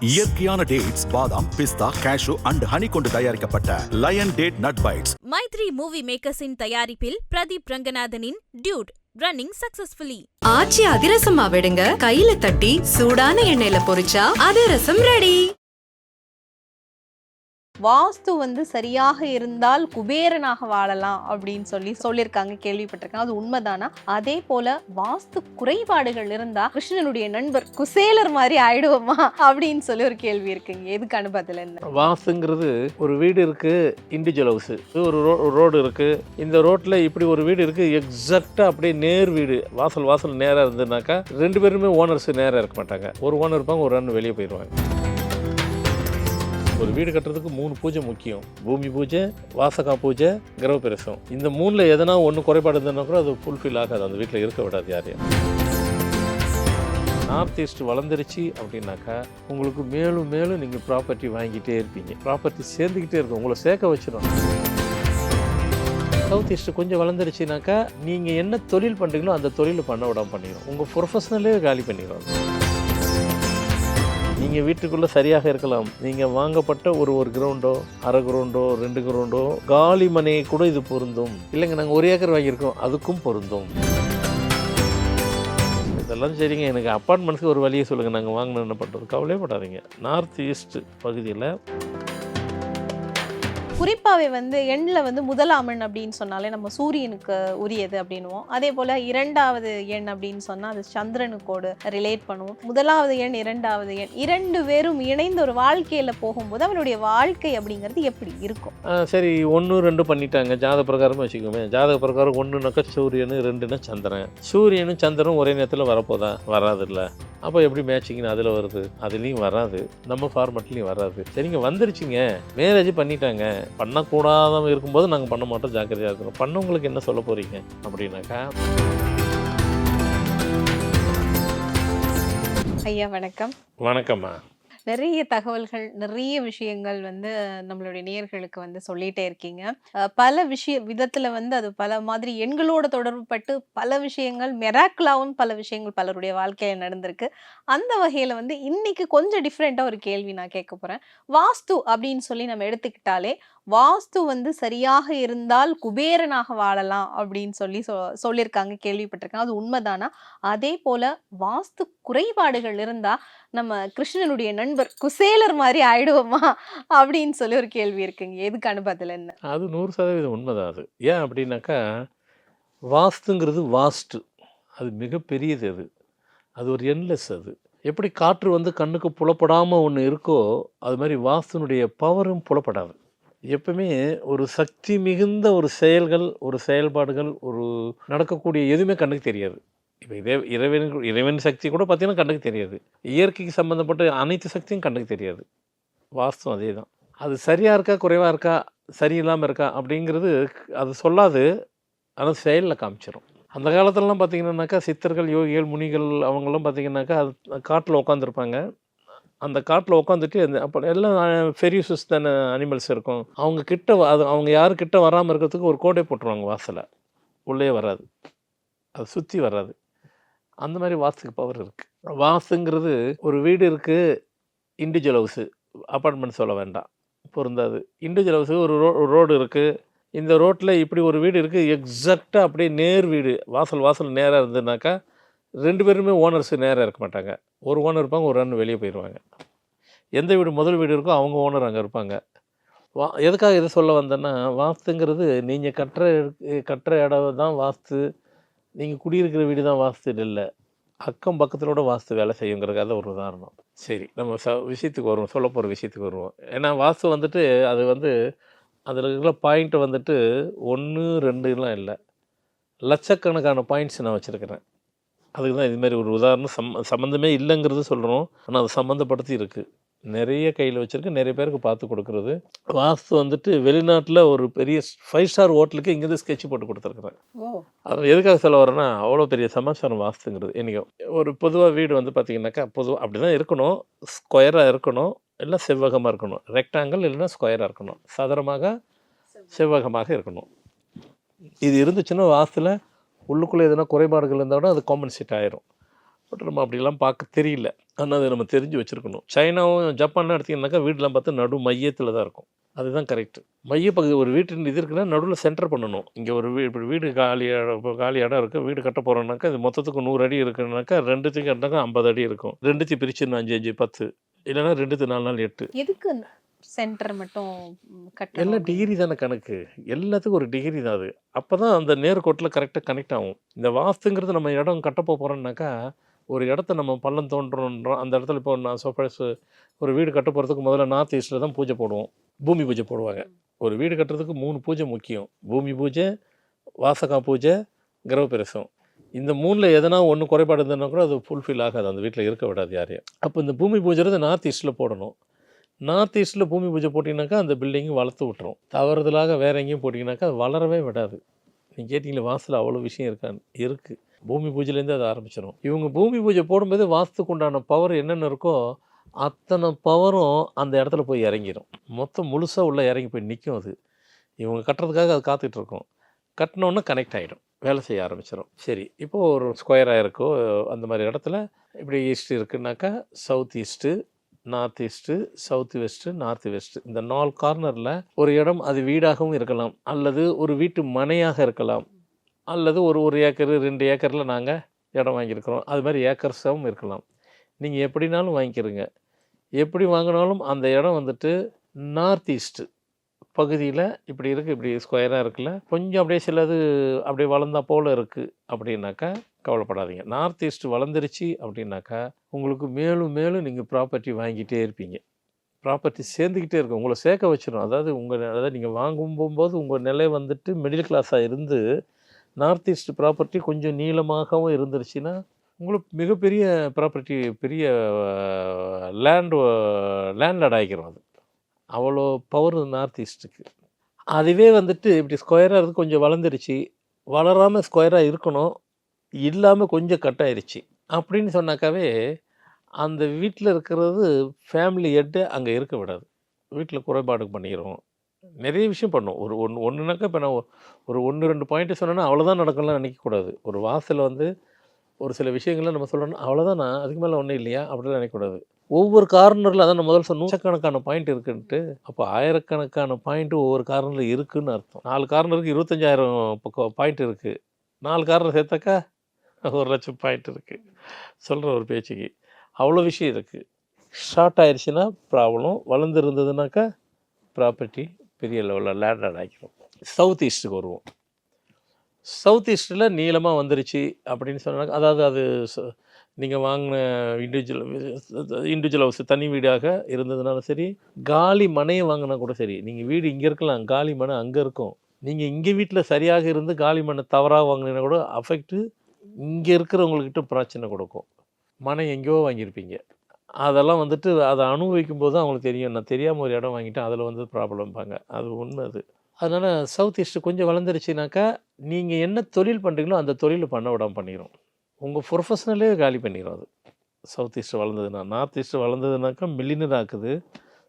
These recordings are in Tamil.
இயற்கையான டேட்ஸ் பாதாம் பிஸ்தா கேஷு அண்ட் ஹனி கொண்டு தயாரிக்கப்பட்ட lion date nut bites Mythri movie மேக்கர்ஸின் தயாரிப்பில் பிரதீப் ரங்கநாதனின் டியூட் ரன்னிங் சக்சஸ்ஃபுல்லி ஆச்சி அதிரசமா விடுங்க கையில தட்டி சூடான எண்ணெயில பொரிச்சா அதிரசம் ரெடி வாஸ்து வந்து சரியாக இருந்தால் குபேரனாக வாழலாம் அப்படின்னு சொல்லி சொல்லியிருக்காங்க கேள்விப்பட்டிருக்கேன். அது உண்மைதானா? அதே போல வாஸ்து குறைபாடுகள் இருந்தா கிருஷ்ணனுடைய நண்பர் குசேலர் மாதிரி ஆயிடுவோமா? அப்படின்னு சொல்லி ஒரு கேள்வி இருக்குங்க எதுக்கான பதில் என்ன வாஸ்துங்கிறது ஒரு வீடு இருக்கு இண்டிவிஜுவல் ஹவுஸ் ஒரு ரோ ரோடு இருக்கு. இந்த ரோட்ல இப்படி ஒரு வீடு இருக்கு எக்ஸாக்டா அப்படியே நேர் வீடு. வாசல் வாசல் நேரா இருந்ததுனாக்கா ரெண்டு பேருமே ஓனர்ஸ் நேரா இருக்க மாட்டாங்க. ஒரு ஓனர் இருப்பாங்க ஒரு ரன் வெளியே போயிடுவாங்க ஒரு வீடு கட்டுறதுக்கு மூணு பூஜை முக்கியம். பூமி பூஜை வாசகா பூஜை கிரகப்பிரசம் இந்த மூணில் எதனா ஒன்று குறைபாடு இருந்ததுன்னா கூட அது ஃபுல்ஃபில் ஆகாது. அந்த வீட்டில் இருக்க விடாது யாரையும். நார்த் ஈஸ்ட் வளர்ந்துருச்சு அப்படின்னாக்கா உங்களுக்கு மேலும் மேலும் நீங்கள் ப்ராப்பர்ட்டி வாங்கிட்டே இருப்பீங்க. ப்ராப்பர்ட்டி சேர்ந்துக்கிட்டே இருக்கும். உங்களை சேர்க்க வச்சிடும் சவுத் ஈஸ்ட் கொஞ்சம் வளர்ந்துருச்சுனாக்கா நீங்கள் என்ன தொழில் பண்ணுறீங்களோ அந்த தொழிலை பண்ண விடாம பண்ணிடும் உங்கள் ப்ரொஃபஷனலே காலி பண்ணிடுவாங்க நீங்கள் வீட்டுக்குள்ளே சரியாக இருக்கலாம். நீங்கள் வாங்கப்பட்ட ஒரு ஒரு கிரவுண்டோ அரை கிரவுண்டோ ரெண்டு கிரவுண்டோ காலி மனையை கூட இது பொருந்தும். இல்லைங்க நாங்கள் ஒரு ஏக்கர் வாங்கியிருக்கோம். அதுக்கும் பொருந்தும். இதெல்லாம் சரிங்க. எனக்கு அப்பார்ட்மெண்ட்ஸ்க்கு ஒரு வழியை சொல்லுங்கள் நாங்கள் வாங்கணும் என்ன பண்ணுறது கவலையப்படாதீங்க நார்த் ஈஸ்ட் பகுதியில் குறிப்பாவே வந்து எண்ணில் வந்து முதலாமன் அப்படின்னு சொன்னாலே நம்ம சூரியனுக்கு உரியது அப்படின்னுவோம். அதே போல் இரண்டாவது எண் அப்படின்னு சொன்னால் அது சந்திரனுக்கோடு ரிலேட் பண்ணுவோம். முதலாவது எண் இரண்டாவது எண் இரண்டு பேரும் இணைந்து ஒரு வாழ்க்கையில் போகும்போது அவனுடைய வாழ்க்கை அப்படிங்கிறது எப்படி இருக்கும்? சரி ஒன்று ரெண்டு பண்ணிட்டாங்க. ஜாத பிரகாரம் வச்சுக்கோமே. ஜாதக பிரகாரம் ஒன்றுனாக்கா சூரியனு ரெண்டுனா சந்திரன். சூரியனும் சந்திரனும் ஒரே நேரத்தில் வரப்போதா? வராதுல்ல. அப்போ எப்படி மேட்சிங்னு அதில் வருது? அதுலேயும் வராது. நம்ம ஃபார்மெட்லேயும் வராது. சரிங்க வந்துருச்சுங்க. மேரேஜ் பண்ணிட்டாங்க. பண்ணக்கூடாதவங்க இருக்கும்போது நாங்கள் பண்ண மாட்டோம். ஜாக்கிரதையாக இருக்கணும். பண்ணவங்களுக்கு என்ன சொல்ல போகிறீங்க அப்படின்னாக்கா ஐயா வணக்கம். வணக்கம்மா. நிறைய தகவல்கள் நிறைய விஷயங்கள் வந்து நம்மளுடைய நேயர்களுக்கு வந்து சொல்லிட்டே இருக்கீங்க. பல விஷய விதத்துல வந்து அது பல மாதிரி எண்களோட தொடர்பு பட்டு பல விஷயங்கள் மெராக்குலாவும் பல விஷயங்கள் பலருடைய வாழ்க்கையில நடந்திருக்கு. அந்த வகையில வந்து இன்னைக்கு கொஞ்சம் டிஃப்ரெண்டா ஒரு கேள்வி நான் கேட்க போறேன். வாஸ்து அப்படின்னு சொல்லி நம்ம எடுத்துக்கிட்டாலே வாஸ்து வந்து சரியாக இருந்தால் குபேரனாக வாழலாம் அப்படின்னு சொல்லி சொ சொல்லியிருக்காங்க கேள்விப்பட்டிருக்கேன். அது உண்மைதானா? அதே போல வாஸ்து குறைபாடுகள் இருந்தால் நம்ம கிருஷ்ணனுடைய நண்பர் குசேலர் மாதிரி ஆயிடுவோமா? அப்படின்னு சொல்லி ஒரு கேள்வி இருக்குங்க. எதுக்கான பதில் என்ன? அது நூறு சதவீதம் உண்மைதான் அது. ஏன் அப்படின்னாக்கா வாஸ்துங்கிறது வாஸ்ட்டு அது மிகப்பெரியது அது. அது ஒரு என்லெஸ் அது. எப்படி காற்று வந்து கண்ணுக்கு புலப்படாமல் ஒன்று இருக்கோ அது மாதிரி வாஸ்துனுடைய பவரும் புலப்படாது. எப்பவுமே ஒரு சக்தி மிகுந்த ஒரு செயல்கள் ஒரு செயல்பாடுகள் ஒரு நடக்கக்கூடிய எதுவுமே கண்ணுக்கு தெரியாது. இப்போ இதே இறைவன் இறைவன் சக்தி கூட பார்த்தீங்கன்னா கண்ணுக்கு தெரியாது. இயற்கைக்கு சம்மந்தப்பட்ட அனைத்து சக்தியும் கண்ணுக்கு தெரியாது. வாஸ்தவம் அதே தான் அது சரியாக இருக்கா குறைவாக இருக்கா சரியில்லாமல் இருக்கா அப்படிங்கிறது அது சொல்லாது. ஆனால் செயலில் காமிச்சிடும் அந்த காலத்துலலாம் பார்த்தீங்கன்னாக்கா சித்தர்கள் யோகிகள் முனிகள் அவங்களாம் பார்த்தீங்கன்னாக்கா அது காட்டில் உட்காந்துருப்பாங்க அந்த காட்டில் உட்காந்துட்டு அந்த அப்போ எல்லாம் ஃபெரியூசஸ் தானே அனிமல்ஸ் இருக்கும். அவங்க கிட்ட அது அவங்க யார் கிட்ட வராமல் இருக்கிறதுக்கு ஒரு கோடை போட்டுருவாங்க வாசலை. உள்ளே வராது. அது சுற்றி வராது. அந்த மாதிரி வாசுக்கு பவர் இருக்குது வாசுங்கிறது ஒரு வீடு இருக்குது இண்டிவிஜுவல் ஹவுஸு அப்பார்ட்மெண்ட் சொல்ல வேண்டாம். பொருந்தாது. இண்டிவிஜுவல் ஹவுஸு ஒரு ரோ ரோடு இருக்குது இந்த ரோட்டில் இப்படி ஒரு வீடு இருக்குது எக்ஸாக்டாக அப்படியே நேர் வீடு வாசல் வாசல் நேராக இருந்ததுனாக்கா ரெண்டு பேருமே ஓனர்ஸ் நேராக இருக்க மாட்டாங்க. ஒரு ஓனர் இருப்பாங்க ஒரு ரன் வெளியே போயிடுவாங்க எந்த வீடு முதல் வீடு இருக்கோ அவங்க ஓனர் அங்கே இருப்பாங்க. வா எதுக்காக இதை சொல்ல வந்தேன்னா வாஸ்துங்கிறது நீங்கள் கட்டுற கட்டுற இடம் தான் வாஸ்து. நீங்கள் குடியிருக்கிற வீடு தான் வாஸ்து இல்லை. அக்கம் பக்கத்திலோட வாஸ்து வேலை செய்யுங்கிறதுக்காக ஒரு உதாரணம். சரி நம்ம ச விஷயத்துக்கு வருவோம். சொல்ல போகிற விஷயத்துக்கு வருவோம். ஏன்னா வாஸ்து வந்துட்டு அது வந்து அதில் இருக்கிற பாயிண்ட்டை வந்துட்டு ஒன்று ரெண்டுலாம் இல்லை. லட்சக்கணக்கான பாயிண்ட்ஸ் நான் வச்சுருக்கிறேன். அதுக்கு தான் இதுமாரி ஒரு உதாரணம். சம் சம்மந்தமே இல்லைங்கிறது சொல்கிறோம் ஆனால் அது சம்மந்தப்படுத்தி இருக்குது நிறைய கையில் வச்சுருக்கு. நிறைய பேருக்கு பார்த்து கொடுக்குறது. வாஸ்து வந்துட்டு வெளிநாட்டில் ஒரு பெரிய ஃபைவ் ஸ்டார் ஹோட்டலுக்கு இங்கேருந்து ஸ்கெட்ச் போட்டு கொடுத்துருக்குறேன். அது எதுக்காக சொல்ல வரேன்னா அவ்வளோ பெரிய சமாச்சாரம் வாஸ்துங்கிறது. என்றைக்கும் ஒரு பொதுவாக வீடு வந்து பார்த்தீங்கன்னாக்கா பொதுவாக அப்படி தான் இருக்கணும். ஸ்கொயராக இருக்கணும். இல்லை செவ்வகமாக இருக்கணும். ரெக்டாங்கிள் இல்லைன்னா ஸ்கொயராக இருக்கணும். சதுரமாக செவ்வகமாக இருக்கணும். இது இருந்துச்சுன்னா வாஸ்துல உள்ளுக்குள்ளே எதனா குறைபாடுகள் இருந்தால் கூட அது காம்பன்சேட் ஆயிரும். பட் நம்ம அப்படிலாம் பார்க்க தெரியல. ஆனால் அதை நம்ம தெரிஞ்சு வச்சுருக்கணும். சைனாவும் ஜப்பான்லாம் எடுத்திங்கனாக்கா வீடெலாம் பார்த்து நடு மையத்தில் தான் இருக்கும். அதுதான் கரெக்ட். மைய பகுதி ஒரு வீட்டின் இது இருக்குன்னா நடுவில் சென்டர் பண்ணணும். இங்கே ஒரு வீ இப்படி வீடு காலி இப்போ காலி இடம் இருக்குது வீடு கட்ட போகிறோம்னாக்கா இது மொத்தத்துக்கு நூறு அடி இருக்குனாக்கா ரெண்டுத்துக்கு கட்டினாக்கா ஐம்பது அடி இருக்கும். ரெண்டுத்தையும் பிரிச்சு அஞ்சு அஞ்சு பத்து. இல்லைன்னா ரெண்டுத்து நாலு நாள் எட்டு. எதுக்கு சென்டர் மட்டும் எல்லாம்? டிகிரி தானே கணக்கு. எல்லாத்துக்கும் ஒரு டிகிரி தான் அது. அப்போ தான் அந்த நேர்கோட்டில் கரெக்டாக கனெக்ட் ஆகும். இந்த வாஸ்துங்கிறது நம்ம இடம் கட்ட போகிறோம்னாக்கா ஒரு இடத்த நம்ம பள்ளம் தோன்றோன்றோம் அந்த இடத்துல இப்போ நான் சோஃபேஸ் ஒரு வீடு கட்ட போகிறதுக்கு முதல்ல நார்த் ஈஸ்ட்டில் தான் பூஜை போடுவோம். பூமி பூஜை போடுவாங்க. ஒரு வீடு கட்டுறதுக்கு மூணு பூஜை முக்கியம். பூமி பூஜை வாசகா பூஜை கிரகப்பிரசம் இந்த மூணில் எதனா ஒன்று குறைபாடு இருந்ததுன்னா கூட அது ஃபுல்ஃபில் ஆகாது. அந்த வீட்டில் இருக்க விடாது யாரையும். அப்போ இந்த பூமி பூஜைறது நார்த் ஈஸ்ட்டில் போடணும். நார்த் ஈஸ்ட்டில் பூமி பூஜை போட்டிங்கனாக்கா அந்த பில்டிங்கு வளர்த்து விட்டுரும். தவறுதலாக வேற எங்கேயும் போட்டிங்கனாக்கா அது வளரவே விடாது. நீங்கள் கேட்டிங்களே வாசலில் அவ்வளோ விஷயம் இருக்கான்னு இருக்குது பூமி பூஜையிலேருந்து அதை ஆரம்பிச்சிடும் இவங்க பூமி பூஜை போடும்போது வாஸ்துக்கு உண்டான பவர் என்னென்ன இருக்கோ அத்தனை பவரும் அந்த இடத்துல போய் இறங்கிடும் மொத்தம் முழுசாக உள்ளே இறங்கி போய் நிற்கும் அது. இவங்க கட்டுறதுக்காக அது காத்துக்கிட்டு இருக்கும். கட்டினோன்னே கனெக்ட் ஆகிடும் வேலை செய்ய ஆரம்பிச்சிடும் சரி இப்போது ஒரு ஸ்கொயராக இருக்கோ அந்த மாதிரி இடத்துல இப்படி east இருக்குன்னாக்கா south east north east south west north west இந்த நாலு கார்னரில் ஒரு இடம் அது வீடாகவும் இருக்கலாம். அல்லது ஒரு வீட்டு மனையாக இருக்கலாம். அல்லது ஒரு ஒரு ஏக்கர் ரெண்டு ஏக்கரில் நாங்கள் இடம் வாங்கியிருக்கிறோம். அது மாதிரி ஏக்கர்ஸாகவும் இருக்கலாம். நீங்கள் எப்படினாலும் வாங்கிக்கிறங்க. எப்படி வாங்கினாலும் அந்த இடம் வந்துட்டு நார்த் ஈஸ்ட்டு பகுதியில் இப்படி இருக்குது இப்படி ஸ்கொயராக இருக்குல்ல. கொஞ்சம் அப்படியே சிலது அப்படியே வளர்ந்தா போல் இருக்குது அப்படின்னாக்கா கவலைப்படாதீங்க. நார்த் ஈஸ்ட் வளர்ந்துருச்சு அப்படின்னாக்கா உங்களுக்கு மேலும் மேலும் நீங்கள் ப்ராப்பர்ட்டி வாங்கிட்டே இருப்பீங்க. ப்ராப்பர்ட்டி சேர்ந்துக்கிட்டே இருக்கும். உங்களை சேர்க்க வச்சிடும் அதாவது உங்கள் அதாவது நீங்கள் வாங்கும் போகும்போது உங்கள் நிலை வந்துட்டு மிடில் கிளாஸாக இருந்து நார்த் ஈஸ்ட் ப்ராப்பர்ட்டி கொஞ்சம் நீளமாகவும் இருந்துருச்சுன்னா உங்களுக்கு மிகப்பெரிய ப்ராப்பர்ட்டி பெரிய லேண்ட் லேண்ட்லார்ட் ஆகிக்கிறோம் அது. அவ்வளோ பவர் நார்த் ஈஸ்ட்டுக்கு அதுவே வந்துட்டு இப்படி ஸ்கொயராக இருந்து கொஞ்சம் வளர்ந்துருச்சு. வளராமல் ஸ்கொயராக இருக்கணும். இல்லாமல் கொஞ்சம் கட் ஆயிடுச்சு அப்படின்னு சொன்னாக்காவே அந்த வீட்டில் இருக்கிறது ஃபேமிலி ஹெட்டு அங்கே இருக்க விடாது. வீட்டில் குறைபாடு பண்ணிக்கிறோம். நிறைய விஷயம் பண்ணும். ஒரு ஒன்று ஒன்றுனாக்கா இப்போ நான் ஒரு ஒன்று ரெண்டு பாயிண்ட்டு சொன்னேன்னா அவ்வளோதான் நடக்கணும்லாம் நினைக்கக்கூடாது. ஒரு வாசலில் வந்து ஒரு சில விஷயங்களை நம்ம சொல்லணும் அவ்வளோதான் அதுக்கு மேலே ஒன்றும் இல்லையா? அப்படிலாம் நினைக்கக்கூடாது. ஒவ்வொரு கார்னரில் அதான் நான் முதல்ல சொன்ன நூற்றுக்கணக்கான பாயிண்ட் இருக்குன்ட்டு அப்போ ஆயிரக்கணக்கான பாயிண்ட்டு ஒவ்வொரு கார்னரில் இருக்குன்னு அர்த்தம். நாலு கார்னருக்கு இருபத்தஞ்சாயிரம் பக்கம் பாயிண்ட் இருக்குது நாலு கார்னர் சேர்த்தாக்கா ஒரு லட்சம் பாயிண்ட் இருக்குது சொல்கிற ஒரு பேச்சுக்கு. அவ்வளோ விஷயம் இருக்குது ஷார்ட் ஆயிடுச்சுன்னா ப்ராப்ளம் வளர்ந்துருந்ததுனாக்கா ப்ராப்பர்ட்டி பெரிய லெவலில் லேண்ட் ஆகிக்கிறோம் சவுத் ஈஸ்ட்டுக்கு வருவோம். சவுத் ஈஸ்டில் நீளமாக வந்துருச்சு அப்படின்னு சொன்னாங்க. அதாவது அது நீங்கள் வாங்கின இண்டிவிஜுவல் இண்டிவிஜுவல் ஹவுஸ் தனி வீடாக இருந்ததுனாலும் சரி காலி மனையை வாங்கினா கூட சரி நீங்கள் வீடு இங்கே இருக்கலாம் காலி மனை அங்கே இருக்கும். நீங்கள் இங்கே வீட்டில் சரியாக இருந்து காலி மனை தவறாக வாங்கினா கூட அஃபெக்ட்டு இங்கே இருக்கிறவங்கக்கிட்ட பிரச்சனை கொடுக்கும். மனை எங்கேயோ வாங்கியிருப்பீங்க. அதெல்லாம் வந்துட்டு அதை அனுபவிக்கும் போது தான் அவங்களுக்கு தெரியும். நான் தெரியாமல் ஒரு இடம் வாங்கிட்டேன் அதில் வந்து ப்ராப்ளம்பாங்க அது உண்மை அது. அதனால் சவுத் ஈஸ்ட் கொஞ்சம் வளர்ந்துருச்சுனாக்கா நீங்கள் என்ன தொழில் பண்ணுறீங்களோ அந்த தொழில் பண்ண விடாம பண்ணிடும் உங்கள் ப்ரொஃபஷனலே காலி பண்ணிடும் அது. சவுத் ஈஸ்ட் வளர்ந்ததுன்னா நார்த் ஈஸ்ட் வளர்ந்ததுனாக்கா மில்லினர் ஆக்குது.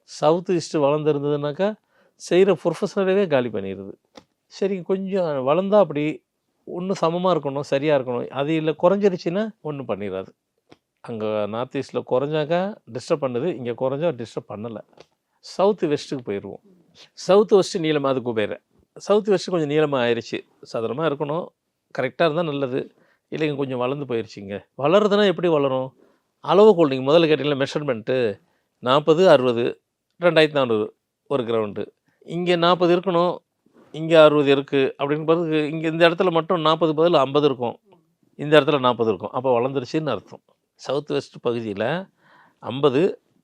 சவுத் ஈஸ்ட் வளர்ந்துருந்ததுனாக்கா செய்கிற ப்ரொஃபஷனலே காலி பண்ணிடுது சரி கொஞ்சம் வளர்ந்தா அப்படி ஒன்று சமமாக இருக்கணும் சரியாக இருக்கணும். அது இல்லை குறைஞ்சிருச்சுன்னா ஒன்றும் பண்ணிடாது அங்கே நார்த் ஈஸ்ட்டில் குறைஞ்சாக்கா டிஸ்டர்ப் பண்ணுது. இங்கே குறைஞ்சா டிஸ்டர்ப் பண்ணலை. சவுத்து வெஸ்ட்டுக்கு போயிடுவோம் சவுத் வெஸ்ட்டு நீளமாக அதுக்கு போயிடுறேன் சவுத் வெஸ்ட்டு கொஞ்சம் நீளமாக ஆயிடுச்சு சதுரமாக இருக்கணும். கரெக்டாக இருந்தால் நல்லது. இல்லைங்க கொஞ்சம் வளர்ந்து போயிடுச்சிங்க வளருதுன்னா எப்படி வளரும்? அளவுகோல் நீங்கள் முதல்ல கேட்டீங்களா மெஷர்மெண்ட்டு நாற்பது அறுபது ரெண்டாயிரத்தி நானூறு ஒரு கிரவுண்டு இங்கே நாற்பது இருக்கணும் இங்கே அறுபது இருக்குது அப்படின்னு இங்கே இந்த இடத்துல மட்டும் நாற்பது பதில் ஐம்பது இருக்கும். இந்த இடத்துல நாற்பது இருக்கும். அப்போ வளர்ந்துருச்சுன்னு அர்த்தம். சவுத் வெஸ்ட் பகுதியில் ஐம்பது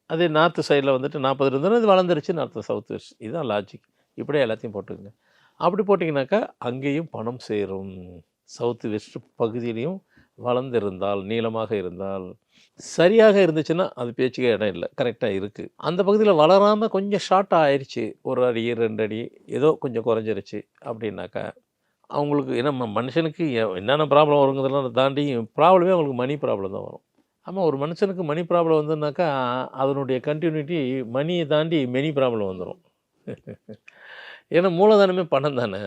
அதே நார்த்து சைடில் வந்துட்டு நாற்பது இருந்ததுன்னா இது வளர்ந்துருச்சுன்னு அர்த்தம் சவுத் வெஸ்ட் இதுதான் லாஜிக் இப்படியே எல்லாத்தையும் போட்டுக்கோங்க. அப்படி போட்டிங்கனாக்கா அங்கேயும் பணம் சேரும். சவுத்து வெஸ்ட் பகுதியிலையும் வளர்ந்திருந்தால் நீளமாக இருந்தால் சரியாக இருந்துச்சுன்னா அது பேச்சுக்கே இடம் இல்லை. கரெக்டாக இருக்குது அந்த பகுதியில் வளராமல் கொஞ்சம் ஷார்ட்டாக ஆயிடுச்சு ஒரு அடி ரெண்டு அடி ஏதோ கொஞ்சம் குறைஞ்சிருச்சு அப்படின்னாக்கா அவங்களுக்கு ஏன்னா ம- மனுஷனுக்கு என்னென்ன ப்ராப்ளம் வருங்கிறதெல்லாம் தாண்டி ப்ராப்ளமே அவங்களுக்கு மணி ப்ராப்ளம் தான் வரும். ஆமாம் ஒரு மனுஷனுக்கு மணி ப்ராப்ளம் வந்துன்னாக்கா அதனுடைய கண்டினியூட்டி மணியை தாண்டி மெனி ப்ராப்ளம் வந்துடும் ஏன்னா மூலதனமே பணம் தானே.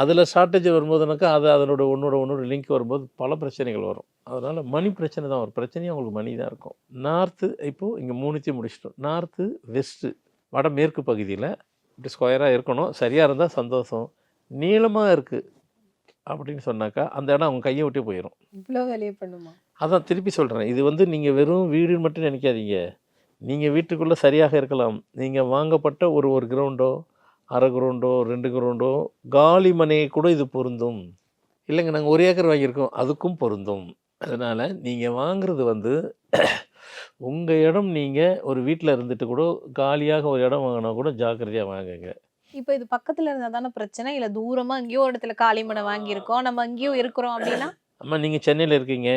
அதில் ஷார்ட்டேஜ் வரும்போதுனாக்கா அது அதனோட ஒன்றோட ஒன்றோட லிங்க் வரும்போது பல பிரச்சனைகள் வரும். அதனால் மணி பிரச்சனை தான் வரும். பிரச்சனையும் அவங்களுக்கு மணி தான் இருக்கும். நார்த்து இப்போது இங்கே மூணுத்தையும் முடிச்சிட்டோம். நார்த்து வெஸ்ட்டு வட மேற்கு பகுதியில் இப்படி ஸ்கொயராக இருக்கணும். சரியாக இருந்தால் சந்தோஷம். நீளமாக இருக்குது அப்படின்னு சொன்னாக்கா அந்த இடம் அவங்க கையை விட்டே போயிடும் இவ்வளோ வேலையை பண்ணுமா? அதான் திருப்பி சொல்கிறேன் இது வந்து நீங்கள் வெறும் வீடுன்னு மட்டும் நினைக்காதீங்க. நீங்கள் வீட்டுக்குள்ளே சரியாக இருக்கலாம். நீங்கள் வாங்கப்பட்ட ஒரு ஒரு கிரவுண்டோ அரை கிரவுண்டோ ரெண்டு கிரவுண்டோ காலி மனையை கூட இது பொருந்தும். இல்லைங்க நாங்கள் ஒரு ஏக்கர் வாங்கியிருக்கோம். அதுக்கும் பொருந்தும். அதனால் நீங்கள் வாங்குறது வந்து உங்கள் இடம் நீங்கள் ஒரு வீட்டில் இருந்துட்டு கூட காலியாக ஒரு இடம் வாங்கினா கூட ஜாக்கிரதையாக வாங்குங்க. இப்போ இது பக்கத்துல இருந்தா தானே பிரச்சனை? இல்ல தூரமா எங்கேயோ ஒரு இடத்துல காளிமனை வாங்கியிருக்கோம். நம்ம அங்கேயோ இருக்கிறோம் அப்படின்னா? அம்மா நீங்கள் சென்னையில் இருக்கீங்க.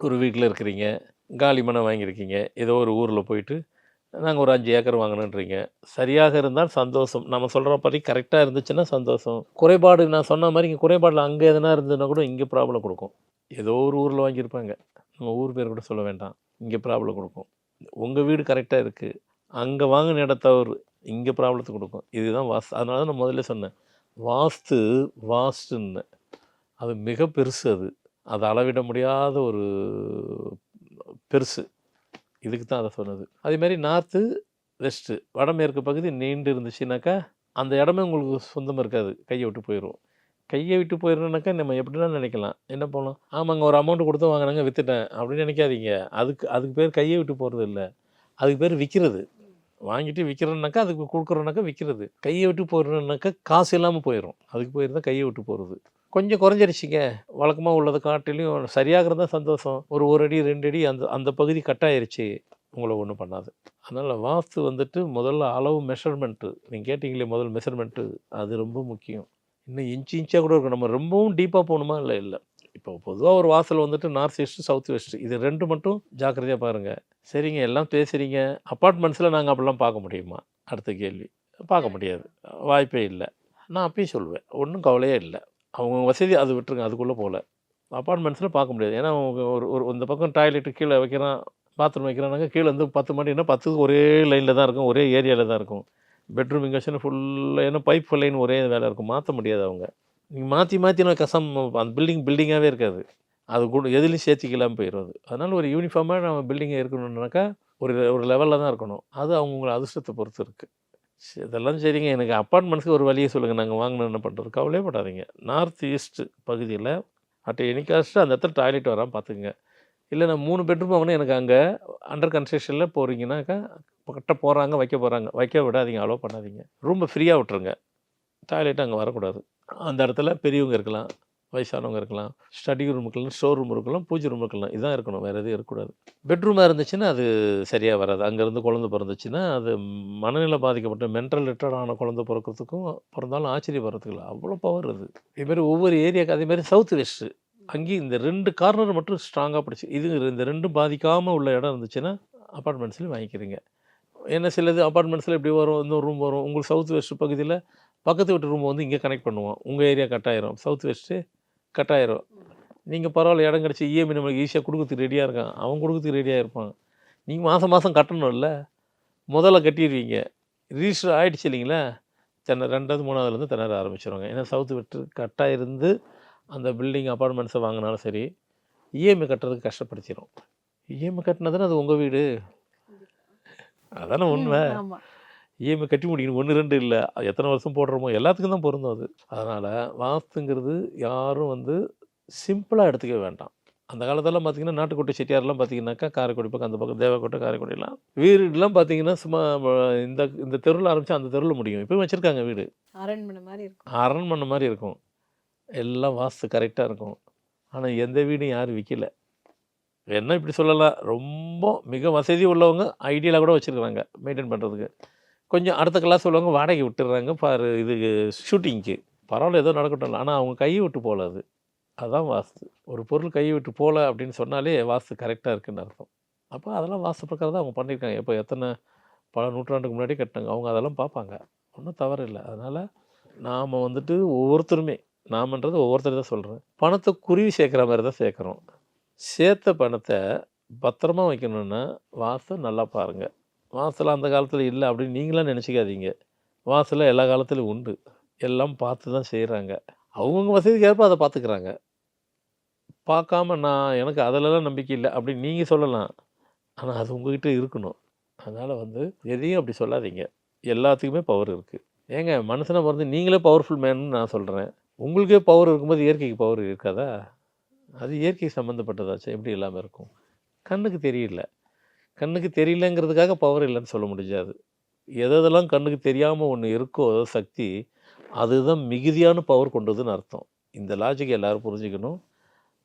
ஒரு வீட்டில் இருக்கிறீங்க காலி மனை வாங்கியிருக்கீங்க ஏதோ ஒரு ஊரில் போயிட்டு நாங்கள் ஒரு அஞ்சு ஏக்கர் வாங்கணுன்றீங்க. சரியாக இருந்தால் சந்தோஷம். நம்ம சொல்கிற படி கரெக்டாக இருந்துச்சுன்னா சந்தோஷம். குறைபாடு நான் சொன்ன மாதிரி இங்கே குறைபாடில் அங்கே எதனா இருந்ததுன்னா கூட இங்கே ப்ராப்ளம் கொடுக்கும். ஏதோ ஒரு ஊரில் வாங்கியிருப்பாங்க. நம்ம ஊர் பேர் கூட சொல்ல வேண்டாம். இங்கே ப்ராப்ளம் கொடுக்கும். உங்கள் வீடு கரெக்டாக இருக்குது அங்கே வாங்கின இடத்தவர் இங்கே ப்ராப்ளத்தை கொடுக்கும். இதுதான் வாஸ்து. அதனால தான் நான் முதல்ல சொன்னேன். வாஸ்து வாஸ்துன்னு. அது மிக பெருசு அது. அது அளவிட முடியாத ஒரு பெருசு. இதுக்கு தான் அதை சொன்னது. அதேமாரி நார்த்து வெஸ்ட்டு வடமேற்கு பகுதி நீண்டு இருந்துச்சுனாக்கா அந்த இடமே உங்களுக்கு சொந்தமாக இருக்காது. கையை விட்டு போயிடும் கையை விட்டு போயிடணுனாக்கா நம்ம எப்படின்னா நினைக்கலாம். என்ன பண்ணலாம்? ஆமாங்க ஒரு அமௌண்ட் கொடுத்து வாங்கினாங்க விற்றுட்டேன் அப்படின்னு நினைக்காதீங்க. அதுக்கு அதுக்கு பேர் கையை விட்டு போகிறது இல்லை. அதுக்கு பேர் விற்கிறது வாங்கிட்டு விற்கிறோம்னாக்கா அதுக்கு கொடுக்குறோன்னாக்கா விற்கிறது கையை விட்டு போயிடணுன்னாக்கா காசு இல்லாமல் போயிடும் அதுக்கு போயிருந்தால் கையை விட்டு போகிறது கொஞ்சம் குறைஞ்சிருச்சிங்க. வழக்கமாக உள்ளதை காட்டிலையும் சரியாக இருந்தால் சந்தோஷம். ஒரு ஒரு அடி ரெண்டு அடி அந்த அந்த பகுதி கட்டாயிருச்சு உங்களை ஒன்றும் பண்ணாது. அதனால் வாஸ்து வந்துட்டு முதல்ல அளவு மெஷர்மெண்ட்டு நீங்கள் கேட்டிங்களே முதல் மெஷர்மெண்ட்டு அது ரொம்ப முக்கியம். இன்னும் இன்ச்சு இன்ச்சாக கூட இருக்கும். நம்ம ரொம்பவும் டீப்பாக போகணுமா? இல்லை இல்லை. இப்போ பொதுவாக ஒரு வாசல் வந்துட்டு நார்த் ஈஸ்ட்டு சவுத் வெஸ்ட் இது ரெண்டு மட்டும் ஜாக்கிரதையாக பாருங்கள் சரிங்க எல்லாம் பேசுகிறீங்க அப்பார்ட்மெண்ட்ஸில் நாங்கள் அப்படிலாம் பார்க்க முடியுமா? அடுத்த கேள்வி. பார்க்க முடியாது. வாய்ப்பே இல்லை. நான் அப்பயும் சொல்லுவேன். ஒன்றும் கவலையே இல்லை. அவங்க வசதி அது விட்டுருங்க அதுக்குள்ளே போகல. அப்பார்ட்மெண்ட்ஸில் பார்க்க முடியாது. ஏன்னா அவங்க ஒரு ஒரு இந்த பக்கம் டாய்லெட்டு கீழே வைக்கிறான் பாத்ரூம் வைக்கிறானாங்க கீழே வந்து பத்து மணினா பத்துக்கு ஒரே லைனில் தான் இருக்கும் ஒரே ஏரியாவில் தான் இருக்கும். பெட்ரூம் இங்கேஷன் ஃபுல்லாக ஏன்னா பைப் லைன் ஒரே வேலை இருக்கும். மாற்ற முடியாது அவங்க. நீங்கள் மாற்றி மாற்றினா கசம் அந்த பில்டிங் பில்டிங்காகவே இருக்காது. அது கூட எதுலேயும் சேர்த்திக்கலாம் போயிடும் அது. அதனால் ஒரு யூனிஃபார்மாக நம்ம பில்டிங்கை இருக்கணும்னாக்கா ஒரு ஒரு லெவலில் தான் இருக்கணும். அது அவங்கவுங்கள அதிர்ஷ்டத்தை பொறுத்து இருக்குது இதெல்லாம் சரிங்க. எனக்கு அப்பார்ட்மெண்ட்ஸ்க்கு ஒரு வழியை சொல்லுங்கள் நாங்கள் வாங்கினோம் என்ன பண்ணுறது கவலையே படாதீங்க. நார்த் ஈஸ்ட் பகுதியில் அட் எனிக்காஸ்ட்டு அந்த இடத்துல டாய்லெட் வராமல் பார்த்துக்குங்க இல்லை நான் மூணு பெட்ரூம் வாங்கினா எனக்கு அங்கே அண்டர் கன்ஸ்ட்ரக்ஷனில் போகிறீங்கன்னாக்கா கட்ட போகிறாங்க வைக்க போகிறாங்க வைக்க விடாதீங்க. அலோவ் பண்ணாதீங்க. ரூமை ஃப்ரீயாக விட்டுருங்க. டாய்லெட் அங்கே வரக்கூடாது. அந்த இடத்துல பெரியவங்க இருக்கலாம். வயசானவங்க இருக்கலாம் ஸ்டடி ரூம் இருக்கலாம் ஸ்டோர் ரூம் இருக்கலாம் பூஜை ரூம் இருக்கலாம். இதான் இருக்கணும் வேறு எதுவும் இருக்கக்கூடாது. பெட்ரூமாக இருந்துச்சுன்னா அது சரியாக வராது. அங்கேருந்து குழந்தை பிறந்துச்சுன்னா அது மனநிலை பாதிக்கப்பட்ட மென்டல் ரிட்டர்ட் ஆன குழந்தை பிறக்கிறதுக்கும் பிறந்தாலும் ஆச்சரியப்படுறதுக்கு இல்லை அவ்வளோ பவர் அது. இதேமாரி ஒவ்வொரு ஏரியாவுக்கு அதேமாதிரி சவுத் வெஸ்ட்டு அங்கேயும் இந்த ரெண்டு கார்னர் மட்டும் ஸ்ட்ராங்காக பிடிச்சி இது இந்த ரெண்டும் பாதிக்காமல் உள்ள இடம் இருந்துச்சுன்னா அப்பார்ட்மெண்ட்ஸ்லேயும் வாங்கிக்கிறீங்க. ஏன்னா சிலது அப்பார்ட்மெண்ட்ஸில் இப்படி வரும் இன்னொரு ரூம் வரும். உங்களுக்கு சவுத் வெஸ்ட் பகுதியில் பக்கத்து வீட்டு ரூம் வந்து இங்கே கனெக்ட் பண்ணுவோம் உங்கள் ஏரியா கட் ஆயிரும். சவுத் வெஸ்ட்டு கட் ஆயிரும் நீங்கள் பரவாயில்ல இடம் கிடச்சி இஎம்ஐ நம்மளுக்கு ஈஸியாக கொடுக்கறதுக்கு ரெடியாக இருக்கான் அவன் கொடுக்கறதுக்கு ரெடியாக இருப்பான். நீங்கள் மாதம் மாதம் கட்டணும்ல. முதல்ல கட்டிடுவீங்க. ரிஜிஸ்டர் ஆகிடுச்சு இல்லைங்களா? தென்னை ரெண்டாவது மூணாவதுலேருந்து திணற ஆரம்பிச்சிருவாங்க. ஏன்னா சவுத்து வெட்டு கட்டாக இருந்து அந்த பில்டிங் அப்பார்ட்மெண்ட்ஸை வாங்கினாலும் சரி இஎம்ஐ கட்டுறதுக்கு கஷ்டப்படுத்திடும் இஎம்ஐ கட்டினதுன்னா அது உங்கள் வீடு? அதானே உண்மை. இஎம்ஐ கட்டி முடிக்கணும். ஒன்று ரெண்டு இல்லை. எத்தனை வருஷம் போடுறோமோ? எல்லாத்துக்கும் தான் பொருந்தும் அது. அதனால் வாஸ்துங்கிறது யாரும் வந்து சிம்பிளாக எடுத்துக்க வேண்டாம். அந்த காலத்தெல்லாம் பார்த்தீங்கன்னா நாட்டுக்கோட்டை செட்டியாரெலாம் பார்த்தீங்கன்னாக்கா காரைக்குடி பக்கம் அந்த பக்கம் தேவக்கோட்டை காரைக்குடிலாம் வீடுலாம் பார்த்தீங்கன்னா சும்மா இந்த இந்த தெருவில் ஆரம்பித்தா அந்த தெருவில் முடியும். இப்போ வச்சுருக்காங்க வீடு. அரண்மனை மாதிரி இருக்கும். அரண்மனை மாதிரி இருக்கும். எல்லாம் வாஸ்து கரெக்டாக இருக்கும். ஆனால் எந்த வீடும் யாரும் விற்கல என்ன இப்படி சொல்லலாம்? ரொம்ப மிக வசதி உள்ளவங்க ஐடியலாக கூட வச்சுருக்குறாங்க மெயின்டைன் பண்ணுறதுக்கு கொஞ்சம் அடுத்த கிளாஸ் உள்ளவங்க வாடகை விட்டுடுறாங்க பாரு இது ஷூட்டிங்க்கு பரவாயில்ல ஏதோ நடக்கட்டும். ஆனால் அவங்க கையை விட்டு போகல அது. அதுதான் வாஸ்து. ஒரு பொருள் கையை விட்டு போகல அப்படின்னு சொன்னாலே வாஸ்து கரெக்டாக இருக்குன்னு அர்த்தம். அப்போ அதெல்லாம் வாஸ்து பிரகாரம் தான் அவங்க பண்ணியிருக்காங்க. இப்போ எத்தனை பல நூற்றாண்டுக்கு முன்னாடி கட்டினாங்க. அவங்க அதெல்லாம் பார்ப்பாங்க. ஒன்றும் தவறு இல்லை. அதனால் நாம் வந்துட்டு ஒவ்வொருத்தருமே நாமன்றது ஒவ்வொருத்தர் தான் சொல்கிறேன் பணத்தை குருவி சேர்க்குற மாதிரி தான் சேர்க்குறோம். சேர்த்த பணத்தை பத்திரமா வைக்கணுன்னா வாஸ்து நல்லா பாருங்கள் வாஸ்துலாம் அந்த காலத்தில் இல்லை அப்படின்னு நீங்களாம் நினச்சிக்காதீங்க. வாஸ்துல எல்லா காலத்துலையும் உண்டு. எல்லாம் பார்த்து தான் செய்கிறாங்க அவங்கவுங்க வசதிக்கு ஏற்ப அதை பார்த்துக்கிறாங்க. பார்க்காம நான் எனக்கு அதிலலாம் நம்பிக்கை இல்லை அப்படின்னு நீங்கள் சொல்லலாம். ஆனால் அது உங்ககிட்ட இருக்கணும். அதனால் வந்து எதையும் அப்படி சொல்லாதீங்க. எல்லாத்துக்குமே பவர் இருக்குது ஏங்க மனுஷனை பிறந்து நீங்களே பவர்ஃபுல் மேன்னு நான் சொல்கிறேன் உங்களுக்கே பவர் இருக்கும்போது இயற்கைக்கு பவர் இருக்காதா? அது இயற்கை சம்மந்தப்பட்டதாச்சு எப்படி இல்லாமல் இருக்கும்? கண்ணுக்கு தெரியல. கண்ணுக்கு தெரியலங்கிறதுக்காக பவர் இல்லைன்னு சொல்ல முடியாது எதெல்லாம் கண்ணுக்கு தெரியாமல் ஒன்று இருக்கோ சக்தி அதுதான் மிகுதியான பவர் கொண்டதுன்னு அர்த்தம். இந்த லாஜிக் எல்லோரும் புரிஞ்சுக்கணும்.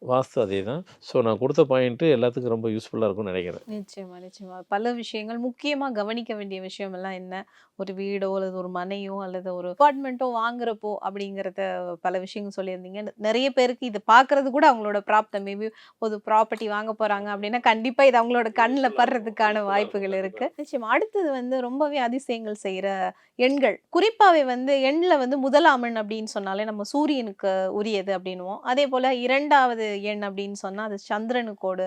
வாஸ்து அதே தான். ஸோ நான் கொடுத்த பாயிண்ட்டு எல்லாத்துக்கும் ரொம்ப யூஸ்ஃபுல்லாக இருக்கும்னு நினைக்கிறேன். நிச்சயமா நிச்சயமா. பல விஷயங்கள் முக்கியமா கவனிக்க வேண்டிய விஷயம் எல்லாம் என்ன? ஒரு வீடோ அல்லது ஒரு மனையோ அல்லது ஒரு அபார்ட்மெண்ட்டோ வாங்குறப்போ அப்படிங்கிறத பல விஷயங்கள் சொல்லியிருந்தீங்க. நிறைய பேருக்கு இது பார்க்கிறது கூட அவங்களோட ப்ராப்தம். மேபி ஒரு ப்ராப்பர்ட்டி வாங்க போறாங்க அப்படின்னா கண்டிப்பா இது அவங்களோட கண்ணில் படுறதுக்கான வாய்ப்புகள் இருக்கு. நிச்சயமா. அடுத்தது வந்து ரொம்பவே அதிசயங்கள் செய்யற எண்கள். குறிப்பாவே வந்து எண்ணில் வந்து முதலாம் எண் அப்படின்னு சொன்னாலே நம்ம சூரியனுக்கு உரியது அப்படின்னுவோம். அதே போல இரண்டாவது எண் அப்படின்னு சொன்னால் அது சந்திரனுக்கோடு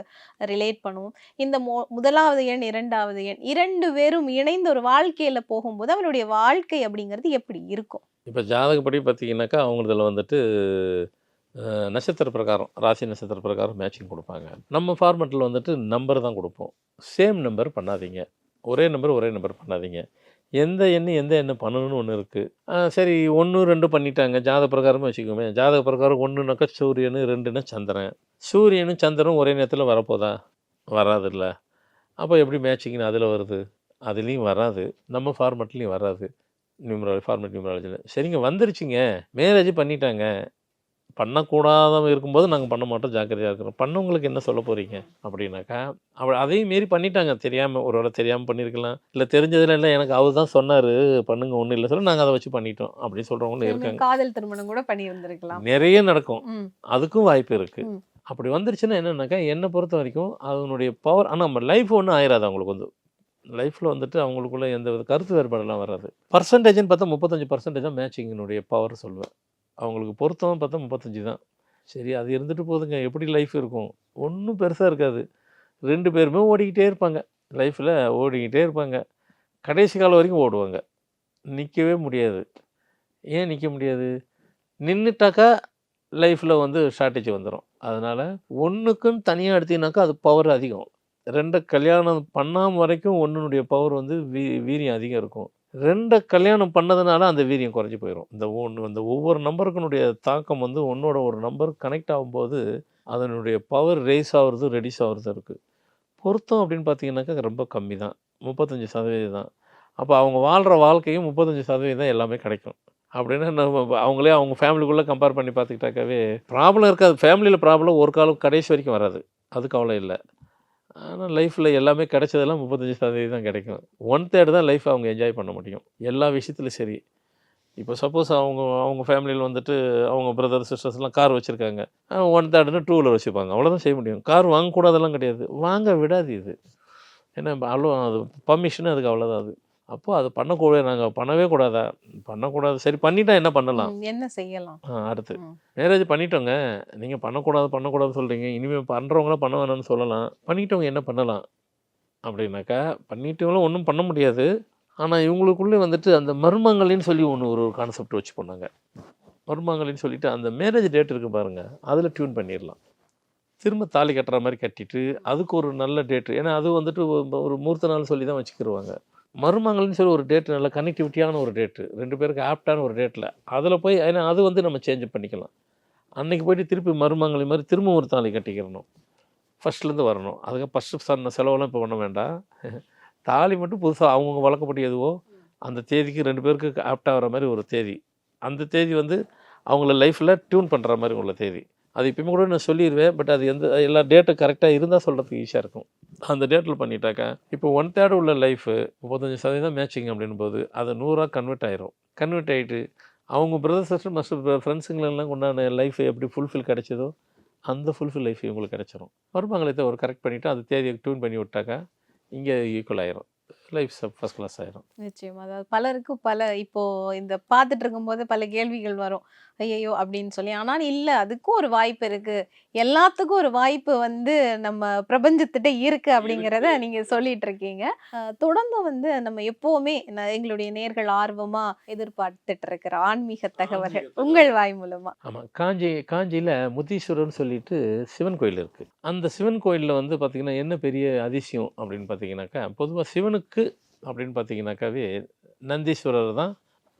ரிலேட் பண்ணுவோம் இந்த மோ முதலாவது எண் இரண்டாவது எண் இரண்டு பேரும் இணைந்த ஒரு வாழ்க்கையில் போகும்போது அவனுடைய வாழ்க்கை அப்படிங்கிறது எப்படி இருக்கும்? இப்போ ஜாதகப்படி பார்த்தீங்கன்னாக்கா அவங்களதில் வந்துட்டு நட்சத்திர பிரகாரம் ராசி நட்சத்திர பிரகாரம் மேட்சிங் கொடுப்பாங்க. நம்ம ஃபார்மெட்டில் வந்துட்டு நம்பர் தான் கொடுப்போம். சேம் நம்பர் பண்ணாதீங்க. ஒரே நம்பர் ஒரே நம்பர் பண்ணாதீங்க. எந்த எண்ணு எந்த எண்ணு பண்ணணும்னு ஒன்று இருக்குது சரி ஒன்று ரெண்டு பண்ணிட்டாங்க. ஜாதக பிரகாரமே வச்சுக்கோமே. ஜாதக பிரகாரம் ஒன்றுனாக்கா சூரியனு ரெண்டுன்னா சந்திரன். சூரியனும் சந்திரனும் ஒரே நேரத்தில் வரப்போதா? வராதுல்ல. அப்போ எப்படி மேட்சிங்னு அதில் வருது? அதுலேயும் வராது. நம்ம ஃபார்மெட்லேயும் வராது. நியூமராலஜி ஃபார்மெட் நியூமராலஜியில் சரிங்க வந்துருச்சுங்க. மேரேஜ் பண்ணிட்டாங்க. பண்ணக்கூடாதவங்க இருக்கும்போது நாங்கள் பண்ண மாட்டோம். ஜாக்கிரதையாக இருக்கிறோம் பண்ணவங்களுக்கு என்ன சொல்ல போகிறீங்க அப்படின்னாக்கா அவ அதையும் மீறி பண்ணிட்டாங்க. தெரியாமல் ஒரு வேளை தெரியாமல் பண்ணியிருக்கலாம் இல்லை தெரிஞ்சதில் இல்லை எனக்கு அவர் தான் சொன்னார். பண்ணுங்க ஒன்றும் இல்லை சொல்லி நாங்கள் அதை வச்சு பண்ணிட்டோம். அப்படின்னு சொல்கிறவங்களும் இருக்காங்க. காதல் திருமணம் கூட பண்ணி இருந்திருக்கலாம் நிறைய நடக்கும். அதுக்கும் வாய்ப்பு இருக்குது. அப்படி வந்துருச்சுன்னா என்னன்னாக்கா என்னை பொறுத்த வரைக்கும் அதனுடைய பவர் ஆனால் நம்ம லைஃப் ஒன்றும் ஆயிராது அவங்களுக்கு வந்து. லைஃப்பில் வந்துட்டு அவங்களுக்குள்ள எந்த வித கருத்து வேறுபாடெல்லாம் வராது. பர்சன்டேஜ்னு பார்த்தா முப்பத்தஞ்சு பர்சன்டேஜ் தான் மேட்சிங்கினுடைய பவர் சொல்லுவேன். அவங்களுக்கு பொருத்தம் பார்த்தா முப்பத்தஞ்சு தான். சரி அது இருந்துட்டு போகுதுங்க எப்படி லைஃப் இருக்கும்? ஒன்றும் பெருசாக இருக்காது. ரெண்டு பேருமே ஓடிக்கிட்டே இருப்பாங்க. லைஃப்பில் ஓடிக்கிட்டே இருப்பாங்க. கடைசி காலம் வரைக்கும் ஓடுவாங்க. நிற்கவே முடியாது. ஏன் நிற்க முடியாது? நின்றுட்டாக்கா லைஃப்பில் வந்து ஷார்ட்டேஜ் வந்துடும் அதனால் ஒன்றுக்குன்னு தனியாக எடுத்தீங்கன்னாக்கா அது பவர் அதிகம். ரெண்டை கல்யாணம் பண்ணாமல் வரைக்கும் ஒன்றுனுடைய பவர் வந்து வீ வீரியம் அதிகம் இருக்கும். ரெண்டை கல்யாணம் பண்ணதுனால அந்த வீரியம் குறைஞ்சி போயிடும் இந்த ஒன்று அந்த ஒவ்வொரு நம்பருக்குனுடைய தாக்கம் வந்து ஒன்றோட ஒரு நம்பர் கனெக்ட் ஆகும்போது அதனுடைய பவர் ரேஸ் ஆகிறது ரெடியூஸ் ஆகிறது இருக்குது பொருத்தம் அப்படின்னு பார்த்தீங்கன்னாக்கா ரொம்ப கம்மி தான். முப்பத்தஞ்சு சதவீதம் தான். அப்போ அவங்க வாழ்கிற வாழ்க்கையும் முப்பத்தஞ்சு சதவீதம் தான் எல்லாமே கிடைக்கும். அப்படின்னா நம்ம அவங்களே அவங்க ஃபேமிலிக்குள்ளே கம்பேர் பண்ணி பார்த்துக்கிட்டாக்காவே ப்ராப்ளம் இருக்காது. ஃபேமிலியில் ப்ராப்ளம் ஒரு காலம் கடைசி வரைக்கும் வராது. அது கவலை இல்லை. ஆனால் லைஃப்பில் எல்லாமே கிடைச்சதெல்லாம் முப்பத்தஞ்சு சதவீதம் தான் கிடைக்கும். ஒன் தேர்ட் தான் லைஃப் அவங்க என்ஜாய் பண்ண முடியும். எல்லா விஷயத்துலையும் சரி. இப்போ சப்போஸ் அவங்க அவங்க ஃபேமிலியில் வந்துட்டு அவங்க பிரதர் சிஸ்டர்ஸ்லாம் கார் வச்சுருக்காங்க. ஒன் தேர்டுன்னு டூ வீலர் வச்சுப்பாங்க. அவ்வளோதான் செய்ய முடியும். கார் வாங்கக்கூடாதெல்லாம் கிடையாது. வாங்க விடாது இது. ஏன்னா அவ்வளோ அது பர்மிஷன் அதுக்கு அவ்வளோதான் அது. அப்போ அது பண்ணக்கூடாது நாங்கள் பண்ணவே கூடாதா? பண்ணக்கூடாது. சரி பண்ணிட்டா என்ன பண்ணலாம்? என்ன செய்யலாம்? அடுத்து. மேரேஜ் பண்ணிட்டோங்க. நீங்கள் பண்ணக்கூடாது பண்ணக்கூடாதுன்னு சொல்கிறீங்க இனிமேல் பண்ணுறவங்களாம் பண்ண வேணாம்னு சொல்லலாம். பண்ணிட்டவங்க என்ன பண்ணலாம்? அப்படின்னாக்கா பண்ணிட்டவங்களும் ஒன்றும் பண்ண முடியாது. ஆனால் இவங்களுக்குள்ளே வந்துட்டு அந்த மர்மங்களின்னு சொல்லி ஒன்று ஒரு கான்செப்ட் வச்சு பண்ணாங்க மர்மங்களின்னு சொல்லிட்டு அந்த மேரேஜ் டேட் இருக்கு பாருங்க. அதில் டியூன் பண்ணிடலாம். திரும்ப தாலி கட்டுற மாதிரி கட்டிட்டு அதுக்கு ஒரு நல்ல டேட்டு ஏன்னா அது வந்துட்டு ஒரு- மூர்த்த நாள் சொல்லி தான் வச்சுக்கிருவாங்க. மருமங்கள்னு சொல்லி ஒரு டேட் நல்ல கனெக்டிவிட்டியான ஒரு டேட்டு ரெண்டு பேருக்கு ஆப்டான ஒரு டேட்டில் அதில் போய் ஏன்னா அது வந்து நம்ம சேஞ்ச் பண்ணிக்கலாம். அன்றைக்கி போயிட்டு திருப்பி மருமங்களை மாதிரி திரும்ப ஒரு தாலி கட்டிக்கிறணும். ஃபஸ்ட்லேருந்து வரணும். அதுக்கு ஃபஸ்ட்டு சொன்ன செலவெல்லாம் இப்போ பண்ண வேண்டாம். தாலி மட்டும் புதுசாக அவங்கவுங்க வழக்கப்படி எதுவோ அந்த தேதிக்கு ரெண்டு பேருக்கு ஆப்டாக வர மாதிரி ஒரு தேதி. அந்த தேதி வந்து அவங்கள லைஃப்பில் டியூன் பண்ணுற மாதிரி உள்ள தேதி. அது இப்பயுமே கூட நான் சொல்லிடுவேன் பட் அது எந்த எல்லா டேட்டும் கரெக்டாக இருந்தால் சொல்கிறதுக்கு ஈஸியாக இருக்கும். அந்த டேட்டில் பண்ணிட்டாக்கா இப்போ ஒன் தேர்ட் உள்ள லைஃபு முப்பத்தஞ்சு சதவீதம் மேட்சிங் அப்படின் போது அது நூறாக கன்வெர்ட் ஆயிரும். கன்வெர்ட் ஆகிட்டு அவங்க பிரதர் சிஸ்டர் மஸ்டர் ஃப்ரெண்ட்ஸுங்களெல்லாம் கொண்டான லைஃப் எப்படி ஃபுல்ஃபில் கிடைச்சதோ அந்த ஃபுல்ஃபில் லைஃப் இவங்களுக்கு கிடச்சிரும். வருமானத்தை ஒரு கரெக்ட் பண்ணிவிட்டு அந்த தேதியை டியூன் பண்ணி விட்டாக்கா இங்கே ஈக்குவல் ஆயிரும். லைஃப் ஃபஸ்ட் கிளாஸ் ஆயிரும் நிச்சயமா. அதாவது பலருக்கு பல இப்போ இந்த பார்த்துட்டு இருக்கும்போது பல கேள்விகள் வரும். ஐயையோ! அப்படின்னு சொல்லி. ஆனால் இல்லை அதுக்கும் ஒரு வாய்ப்பு இருக்கு. எல்லாத்துக்கும் ஒரு வாய்ப்பு வந்து நம்ம பிரபஞ்சத்திட்ட இருக்கு அப்படிங்கிறத நீங்க சொல்லிட்டு இருக்கீங்க. தொடர்ந்து வந்து நம்ம எப்பவுமே எங்களுடைய நேர்கள் ஆர்வமா எதிர்பார்த்துட்டு இருக்கிற ஆன்மீக தகவல்கள் உங்கள் வாய் மூலமா. ஆமாம் காஞ்சி காஞ்சியில் முத்தீஸ்வரர்னு சொல்லிட்டு சிவன் கோயில் இருக்குது அந்த சிவன் கோயிலில் வந்து பார்த்திங்கன்னா என்ன பெரிய அதிசயம் அப்படின்னு பார்த்தீங்கன்னாக்கா பொதுவாக சிவனுக்கு அப்படின்னு பார்த்தீங்கன்னாக்காவே நந்தீஸ்வரர் தான்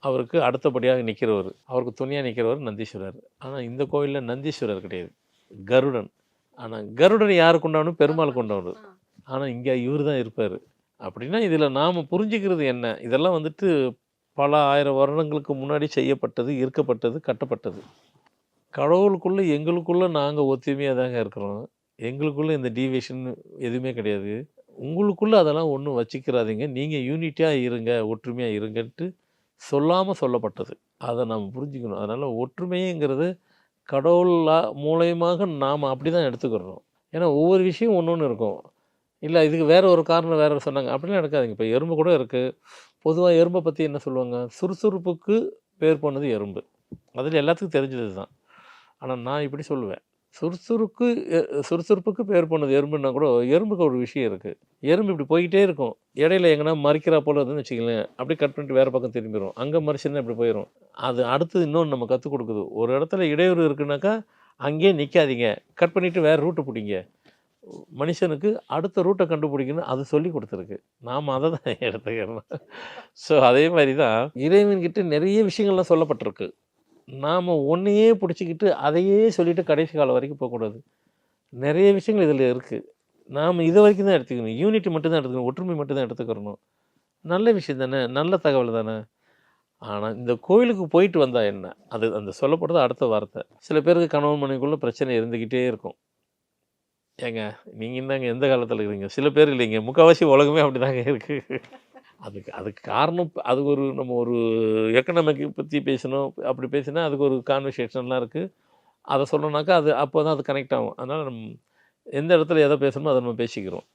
அவருக்கு அடுத்தபடியாக நிற்கிறவர் அவருக்கு துணையாக நிற்கிறவர் நந்தீஸ்வரர். ஆனால் இந்த கோயிலில் நந்தீஸ்வரர் கிடையாது. கருடன். ஆனால் கருடன் யார் கொண்டாடணும் பெருமாள் கொண்டாடணும் ஆனால் இங்கே இவர் தான் இருப்பார். அப்படின்னா இதில் நாம் புரிஞ்சுக்கிறது என்ன? இதெல்லாம் வந்துட்டு பல ஆயிரம் வருடங்களுக்கு முன்னாடி செய்யப்பட்டது இருக்கப்பட்டது கட்டப்பட்டது. கடவுளுக்குள்ளே எங்களுக்குள்ளே நாங்கள் ஒத்துமையாக தாங்க இருக்கிறோம். எங்களுக்குள்ளே இந்த டீவியேஷன் எதுவுமே கிடையாது. உங்களுக்குள்ளே அதெல்லாம் ஒன்றும் வச்சுக்கிறாதீங்க. நீங்கள் யூனிட்டியாக இருங்க ஒற்றுமையாக இருங்கன்ட்டு சொல்லாமல் சொல்லப்பட்டது. அதை நாம் புரிஞ்சுக்கணும். அதனால் ஒற்றுமைங்கிறது கடவுளா மூலயமாக நாம் அப்படி தான் எடுத்துக்கிறோம். ஏன்னா ஒவ்வொரு விஷயம் ஒன்று ஒன்று இருக்கும். இல்லை இதுக்கு வேறு ஒரு காரணம் வேறு சொன்னாங்க. அப்படிலாம் எடுக்காதீங்க. இப்போ எறும்பு கூட இருக்குது பொதுவாக எறும்பை பற்றி என்ன சொல்லுவாங்க? சுறுசுறுப்புக்கு பேர் போனது எறும்பு. அதில் எல்லாத்துக்கும் தெரிஞ்சது தான் ஆனால் நான் இப்படி சொல்லுவேன். சுறுசுறுக்கு சுறுசுறுப்புக்கு பேர் போனது எறும்புன்னா கூட எறும்புக்கு ஒரு விஷயம் இருக்குது எறும்பு இப்படி போய்கிட்டே இருக்கும். இடையில எங்கன்னா மறிக்கிறா போல இருந்துன்னு வச்சுக்கலேன் அப்படியே கட் பண்ணிட்டு வேறு பக்கம் திரும்பிடும் அங்கே மறிச்சுன்னா இப்படி போயிடும் அது அடுத்தது இன்னொன்று நம்ம கற்றுக் கொடுக்குது. ஒரு இடத்துல இடையூறு இருக்குனாக்கா அங்கேயே நிற்காதீங்க கட் பண்ணிவிட்டு வேறு ரூட்டை பிடிங்க. மனுஷனுக்கு அடுத்த ரூட்டை கண்டுபிடிக்கணும் அது சொல்லி கொடுத்துருக்கு. நாம் அதை தான் எடுத்துக்கிறோம் ஸோ அதே மாதிரி தான் இறைவன்கிட்ட நிறைய விஷயங்கள்லாம் சொல்லப்பட்டிருக்கு. நாம் ஒன்றையே பிடிச்சிக்கிட்டு அதையே சொல்லிவிட்டு கடைசி காலம் வரைக்கும் போகக்கூடாது. நிறைய விஷயங்கள் இதில் இருக்குது நாம் இது வரைக்கும் தான் எடுத்துக்கணும். யூனிட்டி மட்டும்தான் எடுத்துக்கணும். ஒற்றுமை மட்டும் தான் எடுத்துக்கிறணும். நல்ல விஷயம் தானே? நல்ல தகவல் தானே? ஆனால் இந்த கோயிலுக்கு போயிட்டு வந்தால் என்ன? அது அந்த சொல்லப்படுறது அடுத்த வார்த்தை. சில பேருக்கு கணவன் மனைவிக்குள்ளே பிரச்சனை இருந்துக்கிட்டே இருக்கும். ஏங்க நீங்கள் இந்தாங்க எந்த காலத்தில் இருக்கிறீங்க சில பேர் இல்லைங்க. முக்கால்வாசி உலகமே அப்படி தாங்க இருக்குது அதுக்கு அதுக்கு காரணம் அது ஒரு நம்ம ஒரு எக்கனாமிக் பற்றி பேசணும் அப்படி பேசினா அதுக்கு ஒரு கான்வர்சேஷன்லாம் இருக்குது அதை சொல்லணுனாக்கா அது அப்போ தான் அது கனெக்ட் ஆகும். அதனால் நம்ம எந்த இடத்துல எதை பேசணுமோ அதை நம்ம பேசிக்கிறோம்.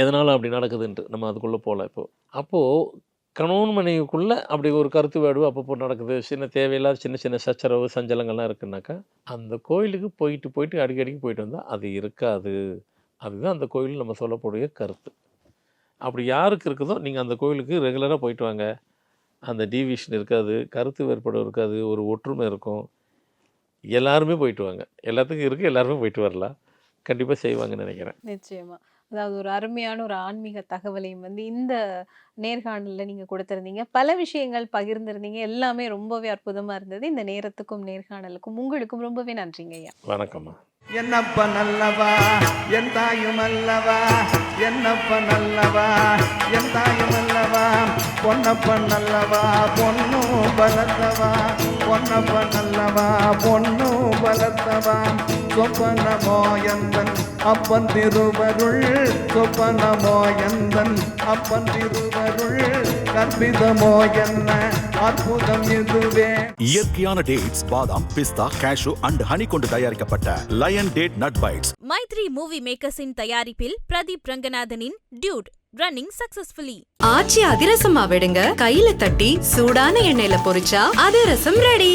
எதனால் அப்படி நடக்குதுன்ட்டு நம்ம அதுக்குள்ளே போகல இப்போது அப்போது கணவன் மனைவிக்குள்ளே அப்படி ஒரு கருத்து வேடுவு அப்பப்போ நடக்குது. சின்ன தேவையில்லாத சின்ன சின்ன சச்சரவு சஞ்சலங்கள்லாம் இருக்குன்னாக்கா அந்த கோயிலுக்கு போயிட்டு போயிட்டு அடிக்கடிக்கு போயிட்டு வந்தால் அது இருக்காது. அதுதான் அந்த கோயில் நம்ம சொல்லக்கூடிய கருத்து. அப்படி யாருக்கு இருக்குதோ நீங்கள் அந்த கோயிலுக்கு ரெகுலராக போயிட்டு வாங்க. அந்த டீவியேஷன் இருக்காது கருத்து வேறுபாடு இருக்காது ஒரு ஒற்றுமை இருக்கும். எல்லாருமே போயிட்டு வாங்க. எல்லாத்துக்கும் இருக்குது எல்லாருமே போயிட்டு வரலாம். கண்டிப்பாக செய்வாங்கன்னு நினைக்கிறேன். நிச்சயமா. அதாவது ஒரு அருமையான ஒரு ஆன்மீக தகவலையும் வந்து இந்த நேர்காணல்ல நீங்க கொடுத்திருந்தீங்க. பல விஷயங்கள் பகிர்ந்திருந்தீங்க. எல்லாமே ரொம்பவே அற்புதமா இருந்தது. இந்த நேரத்துக்கும் நேர்காணலுக்கும் உங்களுக்கும் ரொம்பவே நன்றிங்க ஐயா. வணக்கம்மா. என்னப்ப நல்லவா? என் தாயும் அல்லவா? என்னப்ப நல்லவா? என் தாயும் அல்லவா? பொன்னப்ப நல்லவா? பொண்ணு பலத்தவா? பொன்னப்ப நல்லவா? பொண்ணு பலத்தவா? சொப்பனமோ எந்தன் அப்பன் திருவருள் சொப்பனமோ எந்தன் அப்பன் திருவருள் கற்பிதமோ என்ன அற்புதம் இதுவே. இயற்கையான டேட்ஸ் பாதாம் பிஸ்தா கேஷு அண்ட் ஹனி கொண்டு தயாரிக்கப்பட்ட lion date nut bites Mythri movie மேக்கர்ஸின் தயாரிப்பில் பிரதீப் ரங்கநாதனின் டியூட் ரன்னிங் சக்சஸ்ஃபுல்லி ஆச்சி அதிரசமா விடுங்க. கையில தட்டி சூடான எண்ணெயில பொரிச்சா அதிரசம் ரெடி